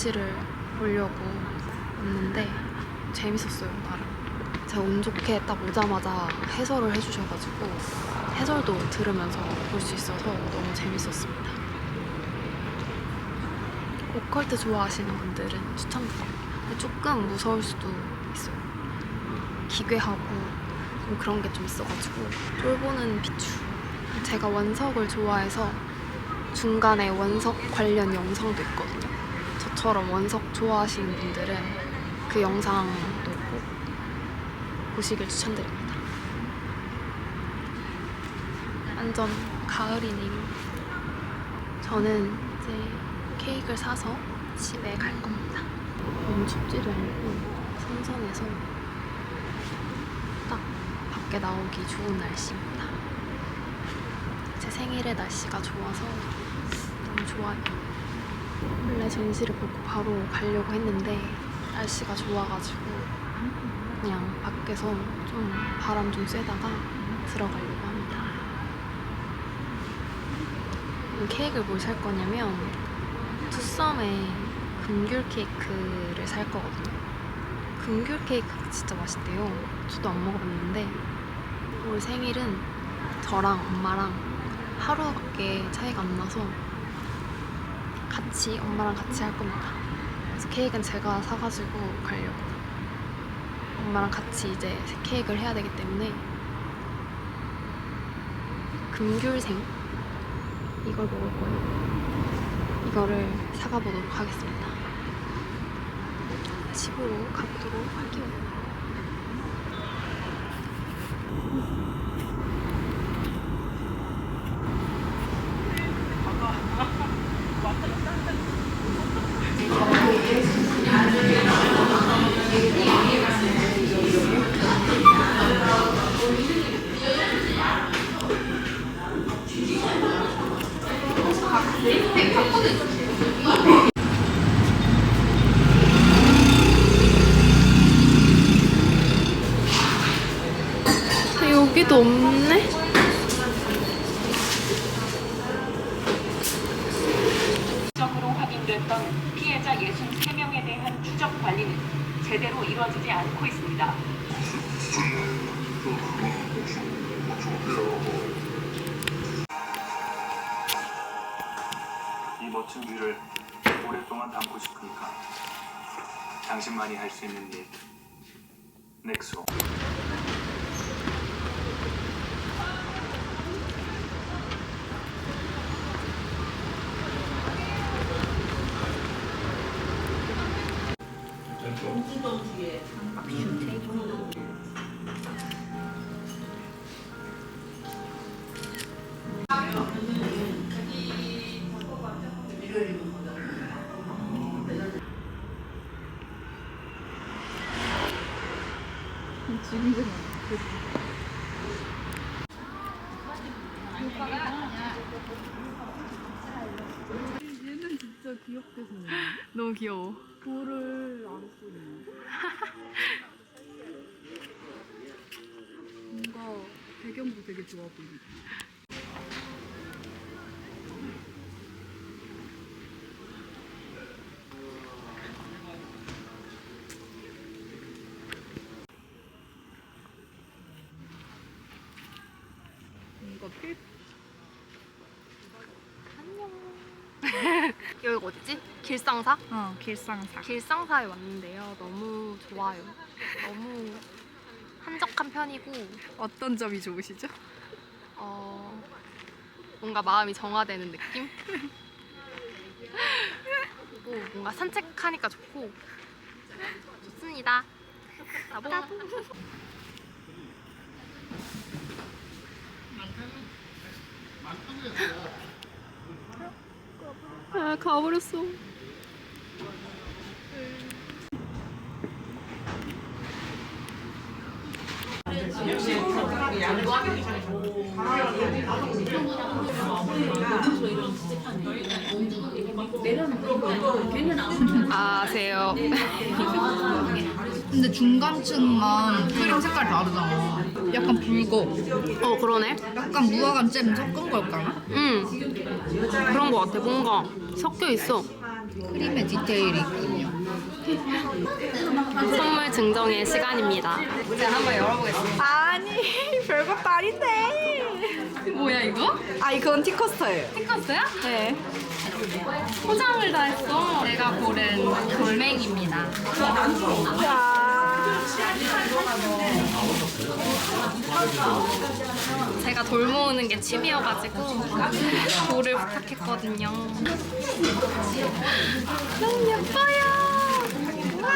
전시를 보려고 왔는데 재밌었어요 나름. 제가 운 좋게 딱 오자마자 해설을 해주셔가지고 해설도 들으면서 볼 수 있어서 너무 재밌었습니다. 오컬트 좋아하시는 분들은 추천드려요. 조금 무서울 수도 있어요. 기괴하고 좀 그런 게 좀 있어가지고 쫄보는 비추. 제가 원석을 좋아해서 중간에 원석 관련 영상도 있거든요. 저처럼 원석 좋아하시는 분들은 그 영상도 꼭 보시길 추천드립니다. 완전 가을이네요. 저는 이제 케이크를 사서 집에 갈 겁니다. 너무 춥지도 않고 선선해서 딱 밖에 나오기 좋은 날씨입니다. 제 생일에 날씨가 좋아서 너무 좋아요. 원래 전시를 보고 바로 가려고 했는데 날씨가 좋아가지고 그냥 밖에서 좀 바람 좀 쐬다가 들어가려고 합니다. 이 케이크를 뭘 살 거냐면 투썸의 금귤 케이크를 살 거거든요. 금귤 케이크가 진짜 맛있대요. 저도 안 먹어봤는데 올 생일은 저랑 엄마랑 하루밖에 차이가 안 나서 같이 엄마랑 같이 할 겁니다. 그래서 케이크는 제가 사가지고 가려고. 엄마랑 같이 이제 케이크를 해야 되기 때문에 금귤생 이걸 먹을 거예요. 이거를 사가 보도록 하겠습니다. 집으로 가보도록 할게요. 여기도 없네? 적으로 확인됐던 피해자 63명에 대한 추적 관리는 제대로 이루어지지 않고 있습니다. 이 멋진 뷰를 오랫동안 담고 싶으니까 당신만이 할 수 있는 일 넥소 귀엽게 생겼네. 너무 귀여워. 볼을 안 쓰네. 뭔가 배경도 되게 좋아 보인다. 뭔가 필 여기가 어디지? 길상사? 어 길상사. 길상사에 왔는데요. 너무 좋아요. 너무 한적한 편이고 어떤 점이 좋으시죠? 어, 뭔가 마음이 정화되는 느낌? 그리고 뭔가 산책하니까 좋고 좋습니다. 나봉. 아 가버렸어. 아세요. 근데 중간층만 크림 색깔 다르잖아. 약간 붉어. 어 그러네. 약간 무화과 잼 섞은 걸까나? 응. 그런 거 같아. 뭔가 섞여 있어. 크림의 디테일이 있군요. 선물 증정의 시간입니다. 제가 한번 열어보겠습니다. 아니 별것도 아닌데. 뭐야 이거? 아 이건 티커스터예요. 티커스야? 네. 포장을 다 했어. 내가 고른 돌멩입니다. 제가 돌 모으는 게 취미여가지고 돌을 부탁했거든요. 너무 예뻐요. 와,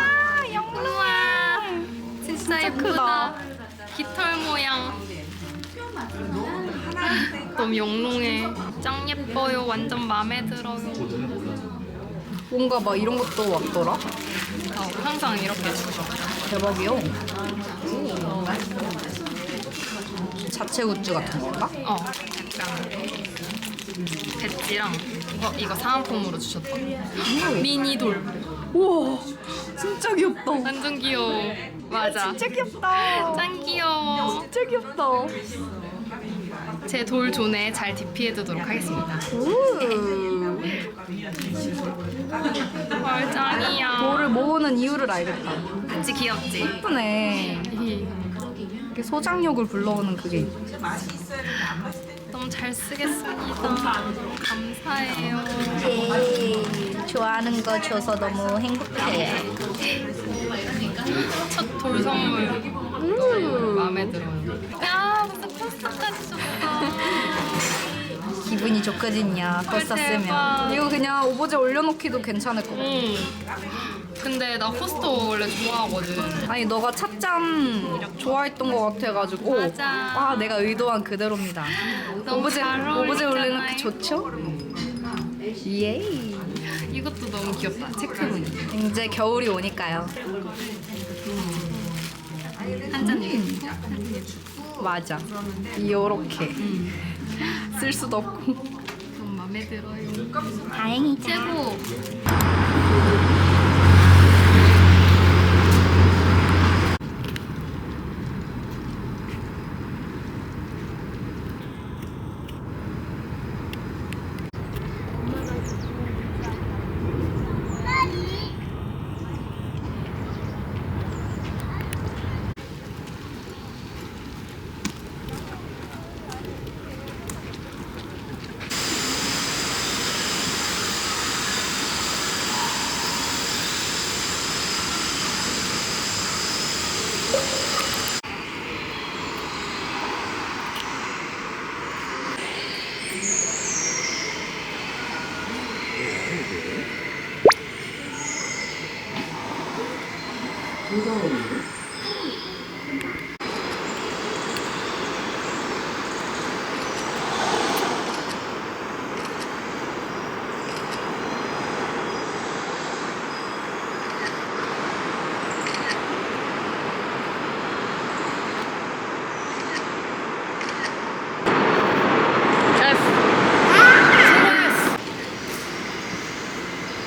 영롱아. 진짜, 예쁘다. 깃털 모양. 너무 영롱해. 짱 예뻐요. 완전 마음에 들어요. 뭔가 막 이런 것도 왔더라. 어, 항상 이렇게 주셔. 대박이요. 자체 굿즈 같은 건가? 어, 약간 배지랑 이거 이거 사은품으로 주셨다. 미니 돌. 우와 진짜 귀엽다. 완전 귀여워. 맞아. 진짜 귀엽다. 짱 귀여워. 진짜 귀엽다. 제 돌 존에 잘 DP해두도록 하겠습니다. 우. 헐 짱이야. 돌을 모으는 이유를 알겠다. 그치 귀엽지. 예쁘네. 이렇게 소장력을 불러오는 그게 있- 너무 잘 쓰겠습니다. 감사해요. 예, 좋아하는 거 줘서 너무 행복해. 첫돌 선물. 마음에 들어요. 야 기분이 좋거든요. 또 대박. 썼으면. 이거 그냥 오버제 올려놓기도 괜찮을 것 같아. 응. 근데 나 호스트 원래 좋아하거든. 아니 너가 찻잠 좋아했던 것 같아가지고 맞아. 아 내가 의도한 그대로입니다. 너무 오브제 잘 오브제 어울리잖아요. 올려놓기 좋죠? 예이. 이것도 너무 귀엽다. 체크무늬. 이제 겨울이 오니까요. 한잔 얘기. 맞아. 요렇게 쓸 수도 없고. 너무 마음에 들어요. 다행이다. 최고.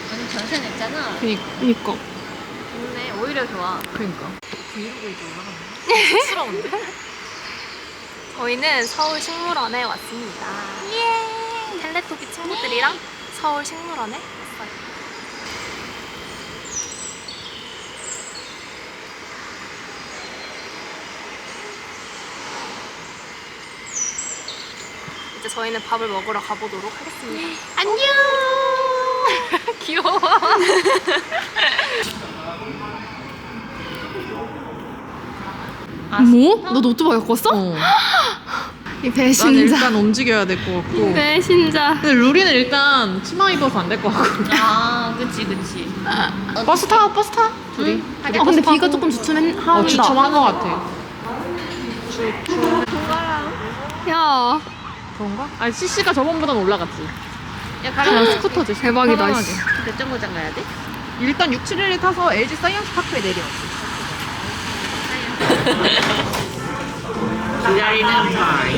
오늘 전세 냈잖아. 그니까. 좋네. 오히려 좋아. 그니까. 쑥스러운데? 저희는 서울 식물원에 왔습니다. 예! 텔레토비 친구들이랑 서울 식물원에 왔어요. 이제 저희는 밥을 먹으러 가보도록 하겠습니다. 안녕! 귀여워. 뭐? 너 오토바이 갖고 왔어? 어. 이 난 배신자. 일단 움직여야 될 것 같고. 배신자. 근데 루리는 일단 치마 입어서 안 될 것 같고. 아, 그치, 그치. 버스 타, 버스 타. 둘이. 아 근데 비가 조금 주춤한 어, 주춤한 것 같아. 야 그런가? 아니 CC가 저번보다는 올라갔지. 약간 스쿠터 지. 대박이다. 편안하게. 씨. 몇 정거장 가야 돼? 일단 671을 타서 LG 사이언스 파크에 내려. 기다리는 타임.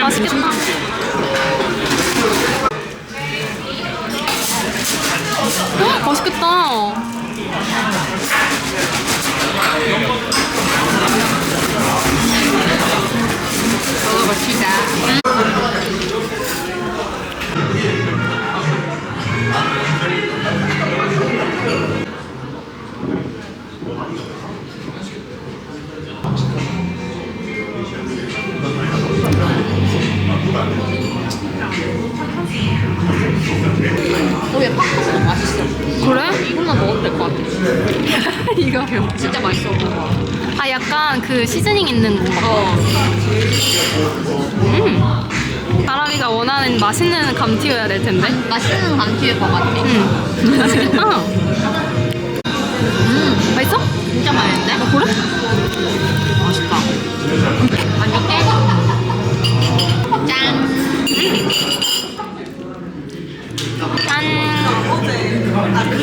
맛있겠다. 헉, 맛있겠다. 먹어봅시다. 너 일단은 맛있는 감튀여야 될 텐데. 아, 맛있는 감튀일 것 같아. 응. 맛있겠다. 음, 음. 맛있어? 진짜 맛있는데? 어, 그래? 맛있다. 완전 깨. 음. 짠. 짠.